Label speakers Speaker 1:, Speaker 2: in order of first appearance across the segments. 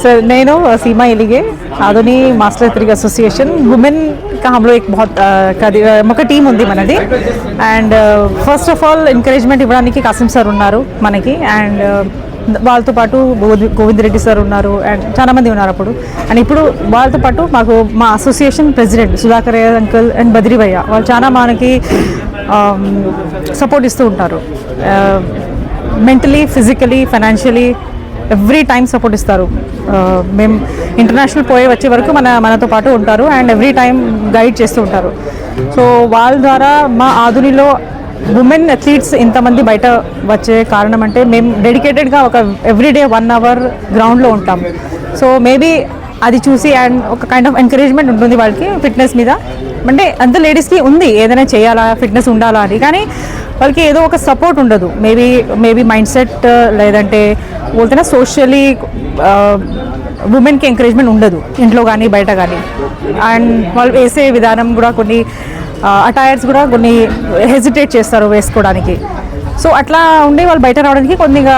Speaker 1: Sir నేను सीमा एलिगे आधुनी master athletic association women का हम लोग एक बहुत ఆ, కది- ఆ, ఒక టీం ఉంది మనది and first of all encouragement ఇవ్వడానికి కాసిం సార్ ఉన్నారు మనకి అండ్ వాళ్ళతో పాటు గోవింద్ గోవింద్ రెడ్డి సార్ ఉన్నారు అండ్ చాలా మంది ఉన్నారు అప్పుడు అండ్ ఇప్పుడు వాళ్ళతో పాటు మాకు మా association president Sudhakar uncle and Badri భయ్య వాళ్ళు చాలా మనకి సపోర్ట్ ఇస్తూ ఉంటారు mentally physically financially every time support ఇస్తారు. మేము ఇంటర్నేషనల్ పోయే వచ్చే వరకు మన మనతో పాటు ఉంటారు అండ్ ఎవ్రీ టైం గైడ్ చేస్తూ ఉంటారు. సో వాళ్ళ ద్వారా మా ఆధునిలో ఉమెన్ అథ్లీట్స్ ఇంతమంది బయట వచ్చే కారణం అంటే మేము డెడికేటెడ్గా ఒక ఎవ్రీడే వన్ అవర్ గ్రౌండ్లో ఉంటాం. సో మేబీ అది చూసి అండ్ ఒక కైండ్ ఆఫ్ ఎంకరేజ్మెంట్ ఉంటుంది వాళ్ళకి ఫిట్నెస్ మీద. అంటే అంత లేడీస్కి ఉంది ఏదైనా చేయాలా ఫిట్నెస్ ఉండాలా అని. కానీ వాళ్ళకి ఏదో ఒక సపోర్ట్ ఉండదు. మేబీ మేబీ మైండ్ సెట్ లేదంటే పోతేనే సోషల్లీ ఉమెన్కి ఎంకరేజ్మెంట్ ఉండదు ఇంట్లో కానీ బయట కానీ. అండ్ వాళ్ళు వేసే విధానం కూడా కొన్ని uh, అటైర్స్ కూడా కొన్ని హెజిటేట్ చేస్తారు వేసుకోవడానికి. సో అట్లా ఉండి వాళ్ళు బయట రావడానికి కొద్దిగా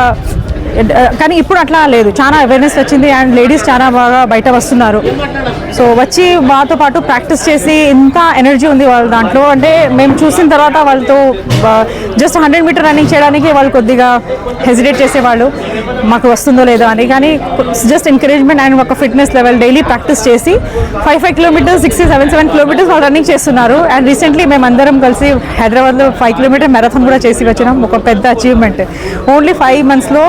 Speaker 1: కానీ ఇప్పుడు అట్లా లేదు. చాలా అవేర్నెస్ వచ్చింది అండ్ లేడీస్ చాలా బాగా బయట వస్తున్నారు. సో వచ్చి మాతో పాటు ప్రాక్టీస్ చేసి ఇంత ఎనర్జీ ఉంది వాళ్ళ దాంట్లో. అంటే మేము చూసిన తర్వాత వాళ్ళతో జస్ట్ హండ్రెడ్ మీటర్ రన్నింగ్ చేయడానికి వాళ్ళు కొద్దిగా హెజిటేట్ చేసేవాళ్ళు. మాకు వస్తుందో లేదో అని. కానీ జస్ట్ ఎంకరేజ్మెంట్ అండ్ ఒక ఫిట్నెస్ లెవెల్ డైలీ ప్రాక్టీస్ చేసి five five kilometres six seven seven kilometres వాళ్ళు రన్నింగ్ చేస్తున్నారు. అండ్ రీసెంట్లీ మేము అందరం కలిసి హైదరాబాద్లో ఫైవ్ కిలోమీటర్ మ్యారథాన్ కూడా చేసి వచ్చినాం. ఒక పెద్ద అచీవ్మెంట్ ఓన్లీ ఫైవ్ మంత్స్లో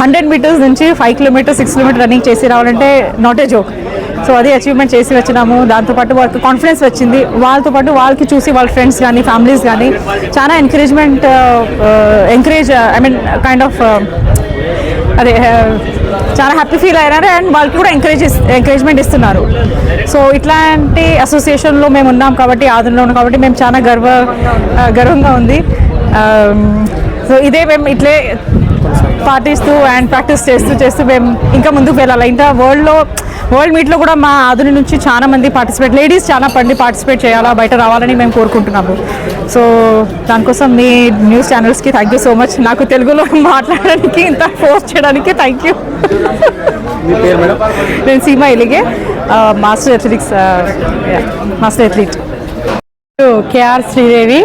Speaker 1: హండ్రెడ్ మీటర్స్ నుంచి five kilometres six kilometre running చేసి రావాలంటే నాట్ ఏ జోక్ సో అది అచీవ్మెంట్ చేసి వచ్చినాము. దాంతోపాటు వాళ్ళకి కాన్ఫిడెన్స్ వచ్చింది. వాళ్ళతో పాటు వాళ్ళకి చూసి వాళ్ళ ఫ్రెండ్స్ కానీ ఫ్యామిలీస్ కానీ చాలా encouragement encourage I mean kind of అదే uh, చాలా హ్యాపీ ఫీల్ అయ్యారు అండ్ వాళ్ళకి కూడా ఎంకరేజ్ ఎంకరేజ్మెంట్ ఇస్తున్నారు. సో ఇట్లాంటి అసోసియేషన్లో మేము ఉన్నాం కాబట్టి ఆదంలో ఉన్నాం కాబట్టి మేము చాలా గర్వ uh, గర్వంగా ఉంది. Um, సో ఇదే మేము ఇట్లే పాటిస్తూ అండ్ ప్రాక్టీస్ చేస్తూ చేస్తూ మేము ఇంకా ముందుకు వెళ్ళాలి. ఇంకా వరల్డ్లో వరల్డ్ మీట్లో కూడా మా ఆధుని నుంచి చాలా మంది పార్టిసిపేట్ లేడీస్ చాలా మంది పార్టిసిపేట్ చేయాలా బయట రావాలని మేము కోరుకుంటున్నాము. సో దానికోసం మీ న్యూస్ ఛానల్స్కి థ్యాంక్ యూ సో మచ్ నాకు తెలుగులో మాట్లాడడానికి ఇంత పోస్ట్ చేయడానికి థ్యాంక్ యూ
Speaker 2: మీ పేరు మేడం?
Speaker 1: నేను Seema Elige master athletics master athlete
Speaker 3: KR Sridevi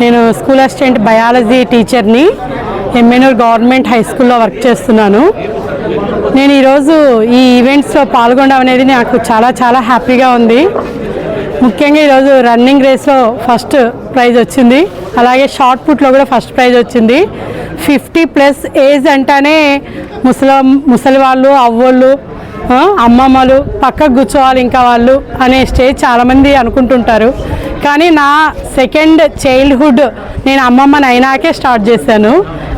Speaker 3: నేను స్కూల్ అసిస్టెంట్ బయాలజీ టీచర్ని ఎమ్మెనూర్ గవర్నమెంట్ హై స్కూల్లో వర్క్ చేస్తున్నాను. నేను ఈరోజు ఈ ఈవెంట్స్లో పాల్గొనడం అనేది నాకు చాలా చాలా హ్యాపీగా ఉంది. ముఖ్యంగా ఈరోజు రన్నింగ్ రేస్లో ఫస్ట్ ప్రైజ్ వచ్చింది. అలాగే షార్ట్ పుట్లో కూడా ఫస్ట్ ప్రైజ్ వచ్చింది. ఫిఫ్టీ ప్లస్ ఏజ్ అంటేనే ముసలం ముసలి వాళ్ళు అవ్వోళ్ళు అమ్మమ్మలు పక్కకు కూర్చోవాలి ఇంకా వాళ్ళు అనే స్టేజ్ చాలామంది అనుకుంటుంటారు. కానీ నా సెకండ్ చైల్డ్హుడ్ నేను అమ్మమ్మని అయినాకే స్టార్ట్ చేశాను.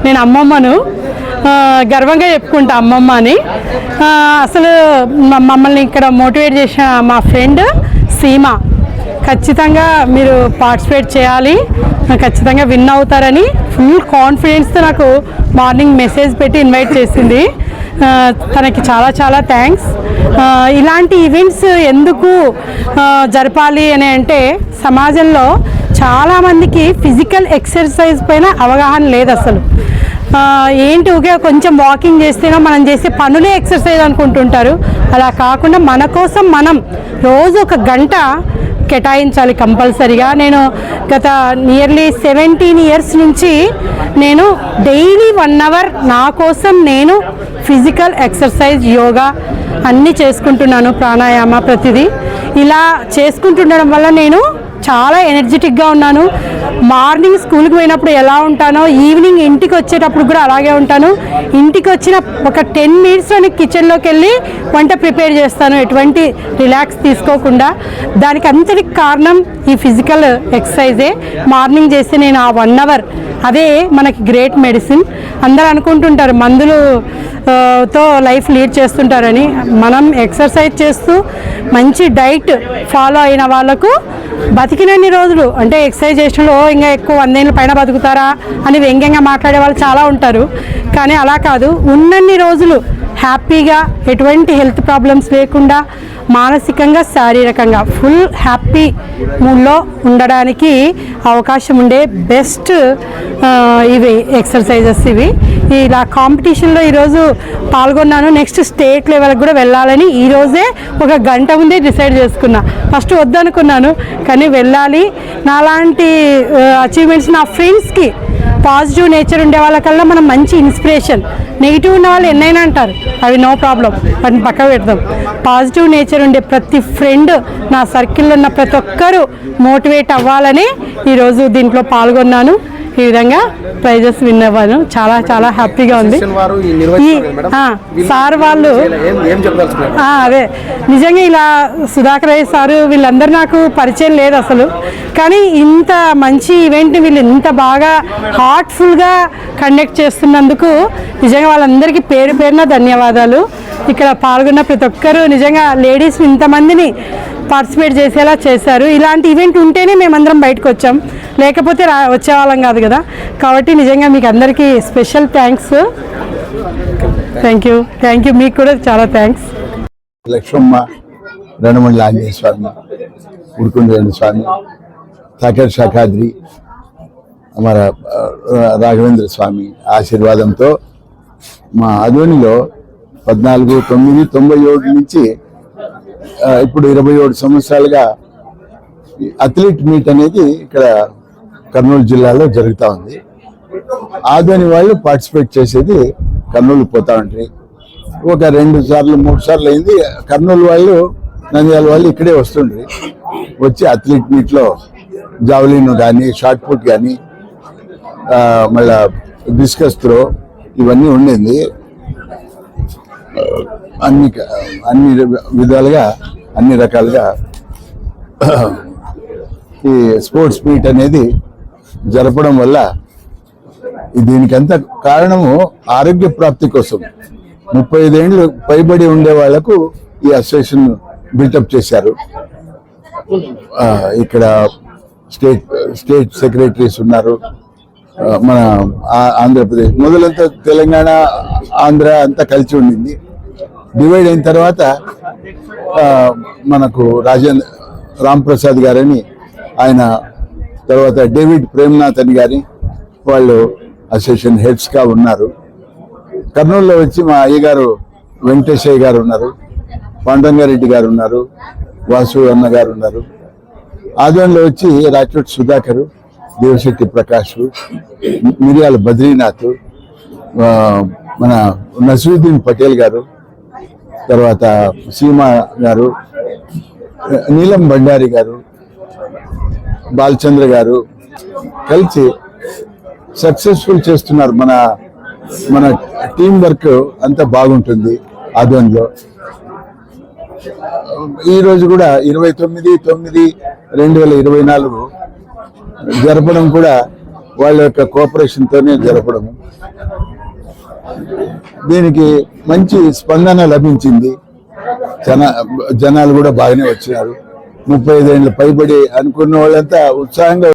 Speaker 3: నేను అమ్మమ్మను గర్వంగా చెప్పుకుంటా అమ్మమ్మ అని అసలు మ- మమ్మల్ని ఇక్కడ మోటివేట్ చేసిన మా ఫ్రెండ్ సీమ. ఖచ్చితంగా మీరు పార్టిసిపేట్ చేయాలి. ఖచ్చితంగా విన్ అవుతారని ఫుల్ కాన్ఫిడెన్స్తో నాకు మార్నింగ్ మెసేజ్ పెట్టి ఇన్వైట్ చేసింది. తనకి చాలా చాలా థ్యాంక్స్. ఇలాంటి ఈవెంట్స్ ఎందుకు జరపాలి అని అంటే సమాజంలో చాలామందికి ఫిజికల్ ఎక్సర్సైజ్ పైన అవగాహన లేదు అసలు. ఏంటి ఊకే కొంచెం వాకింగ్ చేస్తేనో మనం చేసే పనులే ఎక్సర్సైజ్ అనుకుంటుంటారు. అలా కాకుండా మన కోసం మనం రోజు ఒక గంట కేటాయించాలి కంపల్సరిగా. నేను గత నియర్లీ సెవెంటీన్ ఇయర్స్ నుంచి నేను డైలీ వన్ అవర్ నా కోసం నేను ఫిజికల్ ఎక్సర్సైజ్ యోగా అన్నీ చేసుకుంటున్నాను ప్రాణాయామ ప్రతిదీ. ఇలా చేసుకుంటుండడం వల్ల నేను చాలా ఎనర్జెటిక్గా ఉన్నాను. మార్నింగ్ స్కూల్కి పోయినప్పుడు ఎలా ఉంటానో ఈవినింగ్ ఇంటికి వచ్చేటప్పుడు కూడా అలాగే ఉంటాను. ఇంటికి వచ్చిన ఒక టెన్ మినిట్స్లో నేను కిచెన్లోకి వెళ్ళి వంట ప్రిపేర్ చేస్తాను. ఎటువంటి రిలాక్స్ తీసుకోకుండా. దానికి అంతటికి కారణం ఈ ఫిజికల్ ఎక్సర్సైజే. మార్నింగ్ చేస్తే నేను ఆ వన్ అవర్ అదే మనకి గ్రేట్ మెడిసిన్. అందరూ అనుకుంటుంటారు మందులు తో లైఫ్ లీడ్ చేస్తుంటారని. మనం ఎక్సర్సైజ్ చేస్తూ మంచి డైట్ ఫాలో అయిన వాళ్ళకు బతికినన్ని రోజులు. అంటే ఎక్సర్సైజ్ చేసినలో ఇంకా ఎక్కువ వందేళ్ళ పైన బతుకుతారా అని వ్యంగ్యంగా మాట్లాడే వాళ్ళు చాలా ఉంటారు. కానీ అలా కాదు ఉన్నన్ని రోజులు హ్యాపీగా ఎటువంటి హెల్త్ ప్రాబ్లమ్స్ లేకుండా మానసికంగా శారీరకంగా ఫుల్ హ్యాపీ మూడ్లో ఉండడానికి అవకాశం ఉండే బెస్ట్ ఇవి ఎక్సర్సైజెస్ ఇవి. ఇలా కాంపిటీషన్లో ఈరోజు పాల్గొన్నాను. నెక్స్ట్ స్టేట్ లెవెల్కి కూడా వెళ్ళాలని ఈరోజే ఒక గంట ముందే డిసైడ్ చేసుకున్నా. ఫస్ట్ వద్దనుకున్నాను కానీ వెళ్ళాలి. నాలాంటి అచీవ్మెంట్స్ నా ఫ్రెండ్స్కి పాజిటివ్ నేచర్ ఉండే వాళ్ళకల్లా మనం మంచి ఇన్స్పిరేషన్. నెగిటివ్ ఉన్న వాళ్ళు ఎన్నైనా అంటారు. అవి నో ప్రాబ్లం. వాటిని పక్క పెడదాం. పాజిటివ్ నేచర్ ఉండే ప్రతి ఫ్రెండ్ నా సర్కిల్లో ఉన్న ప్రతి ఒక్కరూ మోటివేట్ అవ్వాలని ఈరోజు దీంట్లో పాల్గొన్నాను. ఈ విధంగా ప్రైజెస్ విన్ అవ్వాను. చాలా చాలా హ్యాపీగా ఉంది.
Speaker 2: ఈ
Speaker 3: సార్ వాళ్ళు అదే. నిజంగా ఇలా సుధాకర్ రాయ్ సారు వీళ్ళందరూ నాకు పరిచయం లేదు అసలు. కానీ ఇంత మంచి ఈవెంట్ వీళ్ళు ఇంత బాగా హార్ట్ఫుల్గా కండక్ట్ చేస్తున్నందుకు నిజంగా వాళ్ళందరికీ పేరు పేరున ధన్యవాదాలు. ఇక్కడ పాల్గొన్న ప్రతి ఒక్కరూ నిజంగా లేడీస్ ఇంతమందిని పార్టిసిపేట్ చేసేలా చేశారు. ఇలాంటి ఈవెంట్ ఉంటేనే మేమందరం బయటకు వచ్చాం. లేకపోతే రా వచ్చేవాళ్ళం కాదు కదా. కాబట్టి నిజంగా మీకు అందరికీ special thanks. Thank you. Thank you. మీకు కూడా చాలా థ్యాంక్స్.
Speaker 4: లక్ష్మమ్మ రణమండల ఆంజనేయ స్వామి ఉడుకుండ స్వామి తాకర్ శాఖాద్రి మన రాఘవేంద్ర స్వామి ఆశీర్వాదంతో మా అదోనిలో పద్నాలుగు తొమ్మిది తొంభై ఏడు నుంచి ఇప్పుడు ఇరవై ఏడు సంవత్సరాలుగా అథ్లీట్ మీట్ అనేది ఇక్కడ కర్నూలు జిల్లాలో జరుగుతూ ఉంది. ఆదోని వాళ్ళు పార్టిసిపేట్ చేసేది కర్నూలు పోతా ఉంటాయి ఒక రెండు సార్లు మూడు సార్లు అయింది. కర్నూలు వాళ్ళు నంద్యాల వాళ్ళు ఇక్కడే వస్తుండ్రి. వచ్చి అథ్లీట్ మీట్లో జావలిన్ కానీ షార్ట్ పుట్ కానీ మళ్ళా డిస్కస్ త్రో ఇవన్నీ ఉండింది. అన్ని అన్ని విధాలుగా అన్ని రకాలుగా ఈ స్పోర్ట్స్ మీట్ అనేది జరపడం వల్ల దీనికంత కారణము ఆరోగ్య ప్రాప్తి కోసం ముప్పై ఐదేండ్లు పైబడి ఉండే వాళ్ళకు ఈ అసోసియేషన్ బిల్టప్ చేశారు. ఇక్కడ స్టేట్ స్టేట్ సెక్రటరీస్ ఉన్నారు. మన ఆ- ఆంధ్రప్రదేశ్. మొదలంతా తెలంగాణ ఆంధ్ర అంతా కలిసి ఉండింది. డివైడ్ అయిన తర్వాత మనకు రాజేంద్ర రామ్ ప్రసాద్ గారని ఆయన తర్వాత డేవిడ్ ప్రేమ్నాథ్ అని గారి వాళ్ళు అసోసియేషన్ హెడ్స్గా ఉన్నారు. కర్నూలులో వచ్చి మా అయ్యగారు వెంకటేశయ్య గారు ఉన్నారు. పాండంగారెడ్డి గారు ఉన్నారు. వాసు అన్న గారు ఉన్నారు. ఆధ్వర్యంలో వచ్చి రాచోటి సుధాకర్ దేవశెట్టి ప్రకాష్ మిరియాల బద్రీనాథ్ మన నసరుద్దీన్ పటేల్ గారు తర్వాత సీమా గారు నీలం భండారి గారు బాలచంద్ర గారు కలిసి సక్సెస్ఫుల్ చేస్తున్నారు. మన మన టీం వర్క్ అంతా బాగుంటుంది ఆధ్వర్యంలో. ఈరోజు కూడా ఇరవై తొమ్మిది తొమ్మిది రెండు వేల ఇరవై నాలుగు జరపడం కూడా వాళ్ళ యొక్క కోఆపరేషన్తోనే జరపడం. దీనికి మంచి స్పందన లభించింది. జన జనాలు కూడా బాగానే వచ్చినారు. ముప్పై ఐదేళ్ళు పైబడి అనుకున్న వాళ్ళంతా ఉత్సాహంగా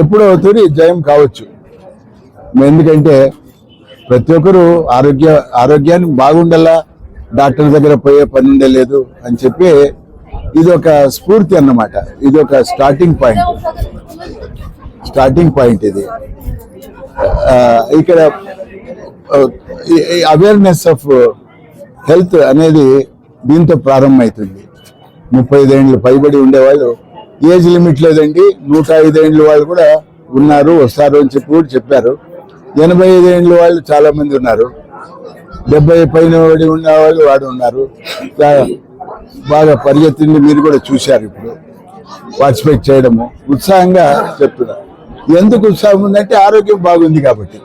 Speaker 4: ఎప్పుడో తూరి జయం కావచ్చు. ఎందుకంటే ప్రతి ఒక్కరు ఆరోగ్య ఆరోగ్యాన్ని బాగుండాలా డాక్టర్ దగ్గర పోయే పని ఉండలేదు అని చెప్పి ఇది ఒక స్ఫూర్తి అన్నమాట. ఇది ఒక స్టార్టింగ్ పాయింట్ స్టార్టింగ్ పాయింట్ ఇది. ఇక్కడ అవేర్నెస్ ఆఫ్ హెల్త్ అనేది దీంతో ప్రారంభమవుతుంది ముప్పై ఐదేండ్లు పైబడి ఉండేవాళ్ళు ఏజ్ లిమిట్ లేదండి నూట ఐదేండ్ల వాళ్ళు కూడా ఉన్నారు వస్తారు అని చెప్పి కూడా చెప్పారు. ఎనభై ఐదేండ్ల వాళ్ళు చాలామంది ఉన్నారు. డెబ్బై పైన వాడి ఉన్నవాళ్ళు వాడు ఉన్నారు. బాగా పరిగెత్తింది మీరు కూడా చూశారు ఇప్పుడు. పార్టిసిపేట్ చేయడము. ఉత్సాహంగా చెప్తున్నారు. ఎందుకు ఉత్సాహం ఉందంటే ఆరోగ్యం బాగుంది కాబట్టి.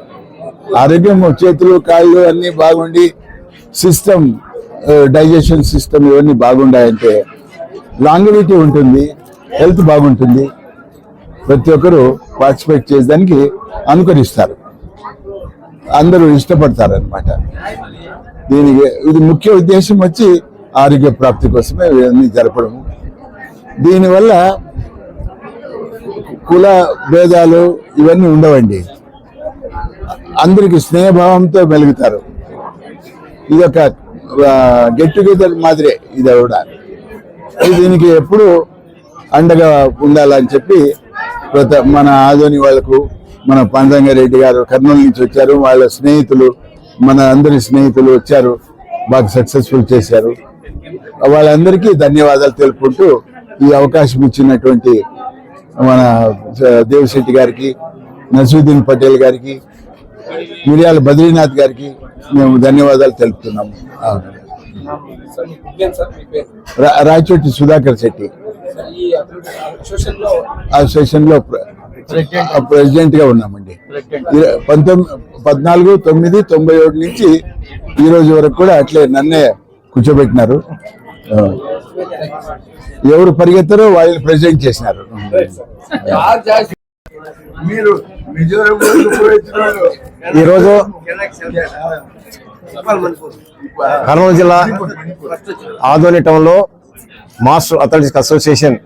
Speaker 4: ఆరోగ్యం చేతులు కాళ్ళు అన్నీ బాగుండి సిస్టమ్ డైజెషన్ సిస్టమ్ ఇవన్నీ బాగుండాయంటే లాంగ్విటీ ఉంటుంది హెల్త్ బాగుంటుంది. ప్రతి ఒక్కరు పార్టిసిపేట్ చేసేదానికి అనుకరిస్తారు. అందరూ ఇష్టపడతారు అనమాట దీనికి ఇది ముఖ్య ఉద్దేశం వచ్చి ఆరోగ్య ప్రాప్తి కోసమే ఇవన్నీ జరపడము. దీనివల్ల కుల భేదాలు ఇవన్నీ ఉండవండి. అందరికి స్నేహభావంతో మెలుగుతారు. ఇది ఒక గెట్ టుగెదర్ మాదిరే ఇది కూడా. దీనికి ఎప్పుడు అండగా ఉండాలని చెప్పి ప్రత- మన ఆదోని వాళ్ళకు మన పందంగారెడ్డి గారు కర్నూలు నుంచి వచ్చారు. వాళ్ళ స్నేహితులు మన అందరి స్నేహితులు వచ్చారు. బాగా సక్సెస్ఫుల్ చేశారు. వాళ్ళందరికీ ధన్యవాదాలు తెలుపుకుంటూ ఈ అవకాశం ఇచ్చినటువంటి మన దేవశెట్టి గారికి నసీద్దీన్ పటేల్ గారికి మిరియాల బద్రీనాథ్ గారికి మేము ధన్యవాదాలు తెలుపుతున్నాము రాయచోటి సుధాకర్ శెట్టి.
Speaker 2: ఆ ఈ
Speaker 4: అసోసియేషన్లో ప్రెసిడెంట్గా ఉన్నామండి పంతొమ్మిది పద్నాలుగు తొమ్మిది తొంభై ఏడు నుంచి ఈ రోజు వరకు కూడా అట్లే నన్నే కూర్చోబెట్టినారు. ఎవరు పరిగెత్తారో వాళ్ళు ప్రెసిడెంట్ చేసినారు. మీరు
Speaker 5: ఈరోజు కర్నూలు జిల్లా ఆదోని టౌన్లో మాస్టర్ అథ్లెటిక్స్ అసోసియేషన్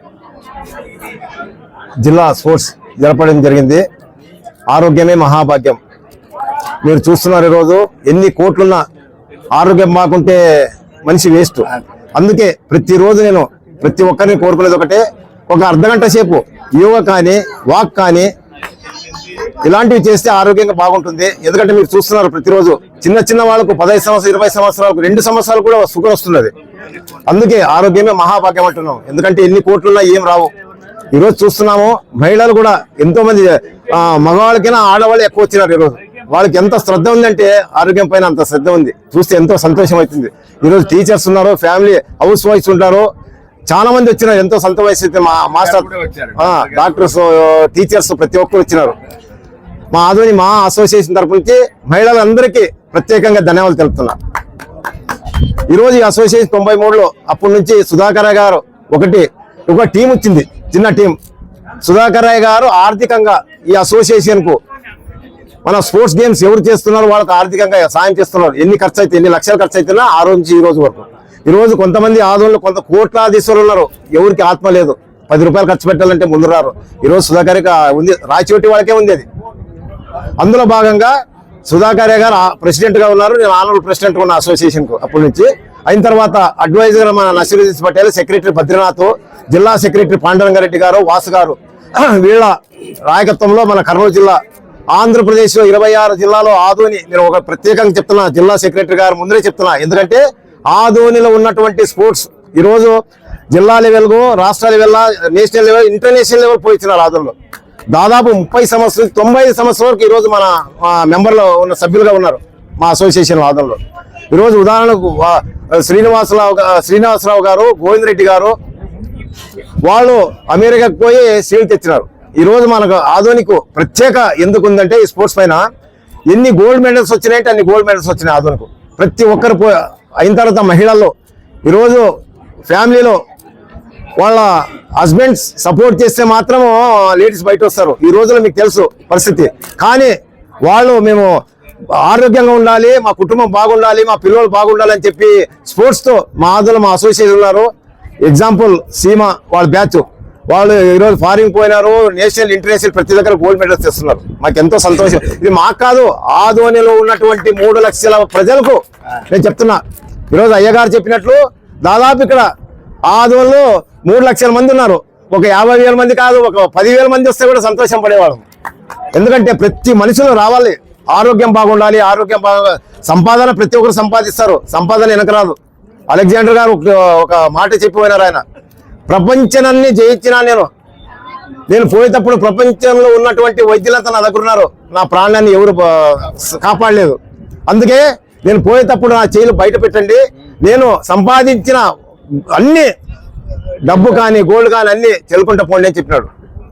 Speaker 5: జిల్లా స్పోర్ట్స్ జరపడం జరిగింది. ఆరోగ్యమే మహాభాగ్యం. మీరు చూస్తున్నారు ఈరోజు ఎన్ని కోట్లున్నా ఆరోగ్యం బాగుంటే మనిషి వేస్ట్. అందుకే ప్రతిరోజు నేను ప్రతి ఒక్కరిని కోరుకునేది ఒకటే ఒక అర్ధగంట సేపు యోగా కానీ వాక్ కానీ ఇలాంటివి చేస్తే ఆరోగ్యంగా బాగుంటుంది. ఎందుకంటే మీరు చూస్తున్నారు ప్రతిరోజు చిన్న చిన్న వాళ్ళకు పదహైదు సంవత్సరాలు ఇరవై సంవత్సరాలకు రెండు సంవత్సరాలు కూడా షుగర్ వస్తున్నది. అందుకే ఆరోగ్యమే మహాభాగ్యం అంటున్నాం. ఎందుకంటే ఎన్ని కోట్లున్నా ఏం రావు. ఈరోజు చూస్తున్నాము మహిళలు కూడా ఎంతో మంది మగవాళ్ళకైనా ఆడవాళ్ళు ఎక్కువ వచ్చినారు ఈరోజు. వాళ్ళకి ఎంత శ్రద్ధ ఉందంటే ఆరోగ్యం పైన అంత శ్రద్ధ ఉంది. చూస్తే ఎంతో సంతోషం అవుతుంది ఈరోజు టీచర్స్ ఉన్నారు ఫ్యామిలీ హౌస్ వైఫ్స్ ఉంటారు చాలా మంది వచ్చినారు. ఎంతో సంతోషం మా మాస్టర్ డాక్టర్స్ టీచర్స్ ప్రతి ఒక్కరు వచ్చినారు. మా ఆధుని మా అసోసియేషన్ తరపు నుంచి మహిళలందరికీ ప్రత్యేకంగా ధన్యవాదాలు తెలుపుతున్నా ఈరోజు ఈ అసోసియేషన్ తొంభై మూడులో అప్పటి నుంచి సుధాకర్ గారు ఒకటి ఒక టీం వచ్చింది. చిన్న టీం సుధాకర్ గారు ఆర్థికంగా ఈ అసోసియేషన్కు మన స్పోర్ట్స్ గేమ్స్ ఎవరు చేస్తున్నారో వాళ్ళకి ఆర్థికంగా సాయం చేస్తున్నారు ఎన్ని ఖర్చు అయితే ఎన్ని లక్షలు ఖర్చు అవుతున్నా ఆ రోజు నుంచి ఈ రోజు వరకు. ఈ రోజు కొంతమంది ఆదోళ్ళు కొంత కోట్లాధీశ్వరులు ఉన్నారు ఎవరికి ఆత్మ లేదు. పది రూపాయలు ఖర్చు పెట్టాలంటే ముందు రారు. ఈరోజు సుధాకర్ ఉంది రాయచోటి వాళ్ళకే ఉంది అది. అందులో భాగంగా సుధాకర్ గారు ప్రెసిడెంట్గా ఉన్నారు. నేను ఆనరబుల్ ప్రెసిడెంట్ ఉన్న అసోసియేషన్కు అప్పటి నుంచి. అయిన తర్వాత అడ్వైజర్ మన నసీరుద్దీన్ పటేల్ సెక్రటరీ బద్రీనాథ్ జిల్లా సెక్రటరీ పాండరంగారెడ్డి గారు వాసు గారు. వీళ్ళ నాయకత్వంలో మన కర్నూలు జిల్లా ఆంధ్రప్రదేశ్లో ఇరవై ఆరు జిల్లాలో ఆదోని నేను ఒక ప్రత్యేకంగా చెప్తున్నా జిల్లా సెక్రటరీ గారు ముందరే చెప్తున్నా. ఎందుకంటే ఆదోనిలో ఉన్నటువంటి స్పోర్ట్స్ ఈరోజు జిల్లా లెవెల్కు రాష్ట్ర level national level international level పోయించినారు ఆదోనిలో. దాదాపు ముప్పై సంవత్సరాలు తొంభై సంవత్సరాల వరకు ఈరోజు మన మెంబర్లో ఉన్న సభ్యులుగా ఉన్నారు మా అసోసియేషన్ ఆదంలో ఈరోజు ఉదాహరణకు శ్రీనివాసరావు శ్రీనివాసరావు గారు గోవిందరెడ్డి గారు వాళ్ళు అమెరికాకు పోయి సీల్ తెచ్చినారు. ఈరోజు మనకు ఆధునికు ప్రత్యేక ఎందుకు ఉందంటే ఈ స్పోర్ట్స్ పైన ఎన్ని గోల్డ్ మెడల్స్ వచ్చినాయంటే అన్ని గోల్డ్ మెడల్స్ వచ్చినాయి ఆధునికు. ప్రతి ఒక్కరు అయిన తర్వాత మహిళల్లో ఈరోజు ఫ్యామిలీలో వాళ్ళ హస్బెండ్స్ సపోర్ట్ చేస్తే మాత్రం లేడీస్ బయట వస్తారు. ఈ రోజులో మీకు తెలుసు పరిస్థితి. కానీ వాళ్ళు మేము ఆరోగ్యంగా ఉండాలి మా కుటుంబం బాగుండాలి మా పిల్లలు బాగుండాలి అని చెప్పి స్పోర్ట్స్తో మా ఆదులు మా అసోసియేషన్ ఉన్నారు. ఎగ్జాంపుల్ సీమ వాళ్ళ బ్యాచ్. వాళ్ళు ఈరోజు ఫారిన్ పోయినారు నేషనల్ ఇంటర్నేషనల్ ప్రతి దగ్గర గోల్డ్ మెడల్స్ తెస్తున్నారు. మాకు ఎంతో సంతోషం. ఇది మాకు కాదు ఆధోనిలో ఉన్నటువంటి మూడు లక్షల ప్రజలకు నేను చెప్తున్నా. ఈరోజు అయ్యగారు చెప్పినట్లు దాదాపు ఇక్కడ ఆదోళ్ళు మూడు లక్షల మంది ఉన్నారు. ఒక యాభై వేల మంది కాదు ఒక పదివేల మంది వస్తే కూడా సంతోషం పడేవాళ్ళం. ఎందుకంటే ప్రతి మనుషులు రావాలి. ఆరోగ్యం బాగుండాలి ఆరోగ్యం బాగా సంపాదన ప్రతి ఒక్కరు సంపాదిస్తారు. సంపాదన వెనకరాదు అలెగ్జాండర్ గారు ఒక- ఒక మాట చెప్పిపోయినారు ఆయన. ప్రపంచాన్ని జయించిన నేను. నేను పోయేటప్పుడు ప్రపంచంలో ఉన్నటువంటి వైద్యులంతా నా దగ్గర ఉన్నారు. నా ప్రాణాన్ని ఎవరు కాపాడలేదు. అందుకే నేను పోయేటప్పుడు నా చేతులు బయట పెట్టండి. నేను సంపాదించిన అన్ని డబ్బు కానీ గోల్డ్ కానీ అన్ని చెల్లుకుంటా పోండి అని చెప్పినాడు.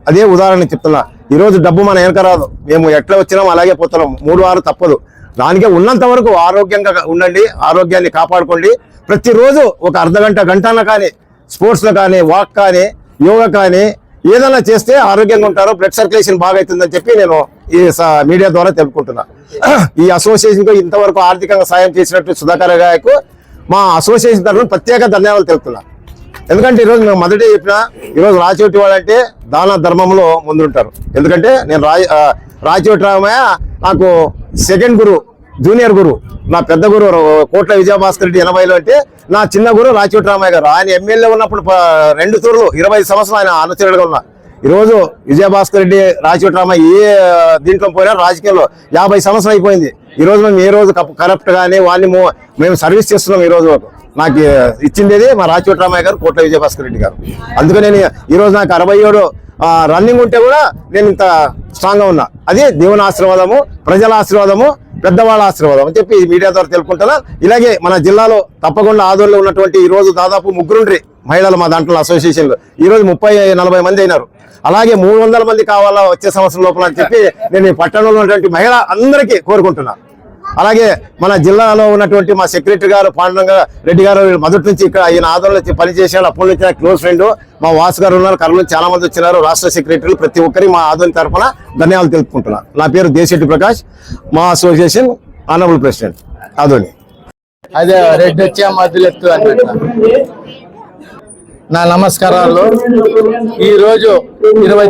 Speaker 5: అదే ఉదాహరణ చెప్తున్నా. ఈరోజు డబ్బు మన వెనక రాదు. మేము ఎట్లా వచ్చినాం అలాగే పోతున్నాం. మూడు వారు తప్పదు. దానికే ఉన్నంత వరకు ఆరోగ్యంగా ఉండండి ఆరోగ్యాన్ని కాపాడుకోండి. ప్రతిరోజు ఒక అర్ధ గంట గంటన కానీ స్పోర్ట్స్లో కానీ వాక్ కానీ యోగా కానీ ఏదైనా చేస్తే ఆరోగ్యంగా ఉంటారు బ్లడ్ సర్క్యులేషన్ బాగా అవుతుందని చెప్పి నేను ఈ స- మీడియా ద్వారా తెలుపుకుంటున్నా. ఈ అసోసియేషన్కు ఇంతవరకు ఆర్థికంగా సాయం చేసినట్టు సుధాకర్ గాయకు మా అసోసియేషన్ తరఫున ప్రత్యేక ధన్యవాదాలు తెలుపుతున్నా. ఎందుకంటే ఈరోజు మేము మొదటే చెప్పిన ఈరోజు రాచోటి వాళ్ళంటే దాన ధర్మంలో ముందుంటారు. ఎందుకంటే నేను రాయ రాచోటి రామయ్య నాకు సెకండ్ గురువు జూనియర్ గురువు నా పెద్ద గురువు కోట్ల విజయభాస్కర్ రెడ్డి ఎనభైలో అంటే నా చిన్న గురు రాచోటి రామయ్య గారు. ఆయన ఎమ్మెల్యే ఉన్నప్పుడు రెండు తూర్లు ఇరవై సంవత్సరాలు ఆయన అనుచరుడుగా ఉన్నా. ఈరోజు విజయభాస్కర్ రెడ్డి రాచోటి రామయ్య ఏ దీంట్లో పోయినా రాజకీయాల్లో యాభై సంవత్సరం అయిపోయింది. ఈ రోజు మేము ఏ రోజు కరప్ట్ కానీ వాళ్ళని మేము సర్వీస్ చేస్తున్నాం ఈరోజు వరకు. నాకు ఇచ్చిందేది మా రాచోటి రామయ్య గారు కోట్ల విజయభాస్కర్ రెడ్డి గారు. అందుకని నేను ఈరోజు నాకు అరవై ఏడు రన్నింగ్ ఉంటే కూడా నేను ఇంత స్ట్రాంగ్గా ఉన్నా. అది దేవుని ఆశీర్వాదము ప్రజల ఆశీర్వాదము పెద్దవాళ్ళ ఆశీర్వాదం అని చెప్పి మీడియా ద్వారా తెలుపుకుంటున్నా. ఇలాగే మన జిల్లాలో తప్పకుండా ఆదోళనలో ఉన్నటువంటి ఈ రోజు దాదాపు ముగ్గురుండ్రి మహిళలు మా దాంట్లో అసోసియేషన్లో. ఈ రోజు ముప్పై నలభై మంది అయినారు. అలాగే మూడు వందల మంది కావాలా వచ్చే సంవత్సరం లోపల అని చెప్పి నేను ఈ పట్టణంలో ఉన్నటువంటి మహిళ అందరికీ కోరుకుంటున్నాను అలాగే మన జిల్లాలో ఉన్నటువంటి మా సెక్రటరీ గారు పాండురంగ రెడ్డి గారు వీళ్ళు మొదటి నుంచి ఇక్కడ ఆయన ఆధ్వర్యంలో వచ్చి పనిచేసాడు అప్పటి నుంచి నాకు క్లోజ్ ఫ్రెండ్. మా వాసు గారు ఉన్నారు. కర్నూలు చాలా మంది వచ్చినారు. రాష్ట్ర సెక్రటరీలు ప్రతి ఒక్కరి మా ఆధ్వర్యం తరఫున ధన్యవాదాలు తెలుపుకుంటున్నా. నా పేరు దేశెట్టి ప్రకాష్. మా అసోసియేషన్ ఆనరబుల్ ప్రెసిడెంట్ ఆదోని.
Speaker 6: అదే రెడ్డి వచ్చే మధ్యలెత్తు నా నమస్కారాలు. ఈరోజు ఇరవై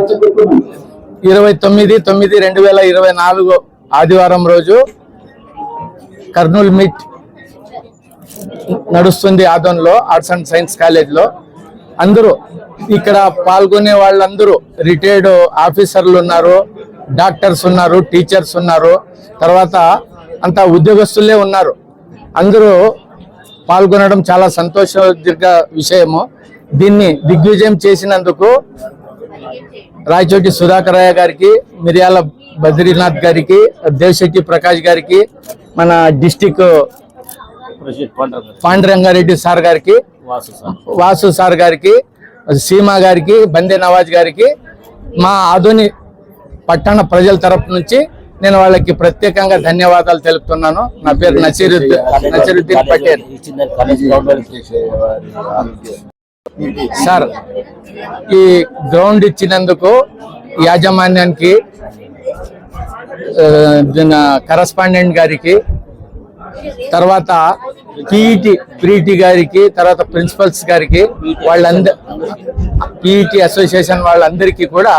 Speaker 6: ఇరవై తొమ్మిది తొమ్మిది రెండు వేల ఇరవై నాలుగు ఆదివారం రోజు కర్నూలు మీట్ నడుస్తుంది ఆదోన్లో ఆర్ట్స్ అండ్ సైన్స్ కాలేజ్లో. అందరూ ఇక్కడ పాల్గొనే వాళ్ళందరూ రిటైర్డ్ ఆఫీసర్లు ఉన్నారు డాక్టర్స్ ఉన్నారు టీచర్స్ ఉన్నారు తర్వాత అంతా ఉద్యోగస్తులే ఉన్నారు. అందరూ పాల్గొనడం చాలా సంతోషక విషయము. దీన్ని దిగ్విజయం చేసినందుకు రాయచోటి సుధాకరయ్య గారికి మిర్యాల బద్రీనాథ్ గారికి దేవశెట్టి ప్రకాష్ గారికి మన డిస్టిక్ పాండురంగారెడ్డి సార్ గారికి వాసు సార్. గారికి సీమా గారికి బందే నవాజ్ గారికి మా ఆధుని పట్టణ ప్రజల తరపు నుంచి నేను వాళ్ళకి ప్రత్యేకంగా ధన్యవాదాలు తెలుపుతున్నాను. నా పేరు నసీరుద్దీన్ నసీరుద్దీన్ పటేల్. సార్ ఈ గ్రౌండ్ ఇచ్చినందుకు యాజమాన్యానికి కరస్పాండెంట్ గారికి తర్వాత పీఈటి ప్రీటి గారికి తర్వాత ప్రిన్సిపల్స్ గారికి వాళ్ళంద పీఈటి అసోసియేషన్ వాళ్ళందరికీ కూడా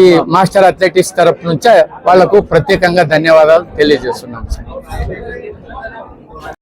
Speaker 6: ఈ మాస్టర్ అథ్లెటిక్స్ తరపు నుంచే వాళ్ళకు ప్రత్యేకంగా ధన్యవాదాలు తెలియజేస్తున్నాం సార్.